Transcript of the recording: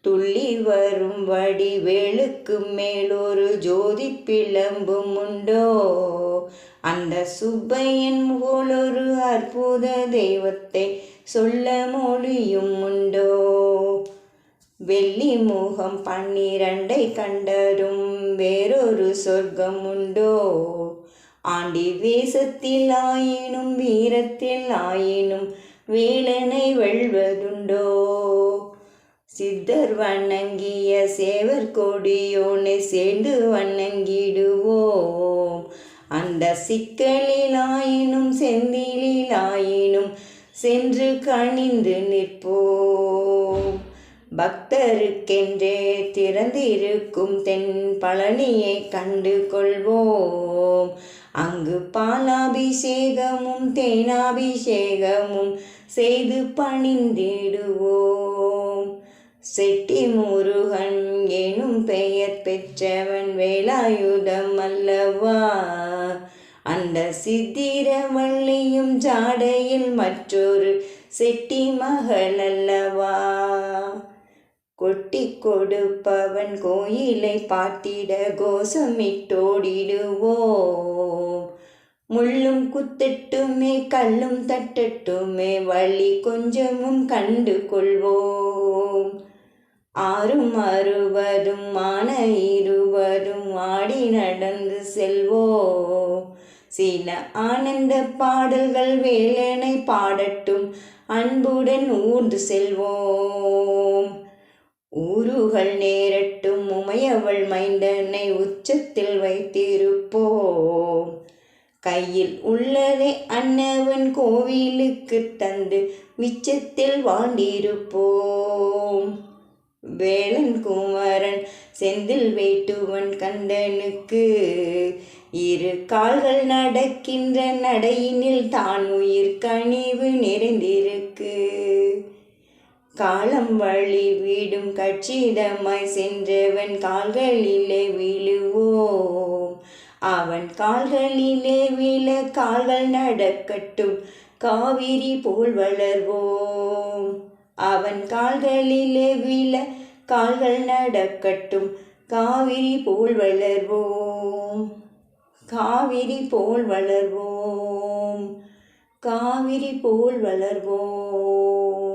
துள்ளி வரும் வடிவேலுக்கு மேலொரு ஜோதி பிளம்பும் உண்டோ அந்த சுப்பையன் போலொரு அற்புத தெய்வத்தை சொல்ல மொழியும் உண்டோ? வெள்ளி முகம் பன்னிரண்டை கண்டரும் வேறொரு சொர்க்கம் உண்டோ? ஆண்டி வேசத்தில் ஆயினும் வீரத்தில் ஆயினும் வேலனை வெல்வதுண்டோ? சித்தர் வணங்கிய சேவர் கொடியோனை சேர்ந்து வணங்கிடுவோம். அந்த சிக்கலிலாயினும் செந்திலாயினும் சென்று கணிந்து நிற்போம். பக்தருக்கென்றே திறந்திருக்கும் தென் பழனியை கண்டு கொள்வோம். அங்கு பாலாபிஷேகமும் தேனாபிஷேகமும் செய்து பணிந்திடுவோம். செட்டி முருகன் எனும் பெயர் பெற்றவன் வேலாயுதம் அல்லவா? அந்த சித்திரவள்ளியும் ஜாடையில் மற்றொரு செட்டி மகள் அல்லவா? கொட்டி கொடுப்பவன் கோயிலை பார்த்திட கோஷமிட்டோடிடுவோம். முள்ளும் குத்தட்டுமே கல்லும் தட்டட்டுமே வழி கொஞ்சமும் கண்டு கொள்வோம். ஆறும் அறுவரும் மான இருவரும் ஆடி நடந்து செல்வோ. சில ஆனந்த பாடல்கள் வேலனை பாடட்டும் அன்புடன் ஊர்ந்து செல்வோம். ஊருகள் நேரட்டும் உமையவள் மைந்தனை உச்சத்தில் வைத்திருப்போம். கையில் உள்ளதை அன்னவன் கோவிலுக்கு தந்து மிச்சத்தில் வாழ்ந்திருப்போம் வேளன் குமரன் செந்தில் வேட்டுவன் கந்தனுக்கு இரு கால்கள் நடக்கின்ற நடையினில் தான் உயிர் கனிவு நிறைந்திருக்கு. காலம் வழி வீடும் கட்சியிடமாய் சென்றவன் கால்களிலே விழுவோம். அவன் கால்களிலே விழ கால்கள் நடக்கட்டும் காவிரி போல் வளர்வோம். அவன் கால்களிலே வீழ கால்கள் நடக்கட்டும். காவிரி போல் வளர்வோம். காவிரி போல் வளர்வோம். காவிரி போல் வளர்வோம்.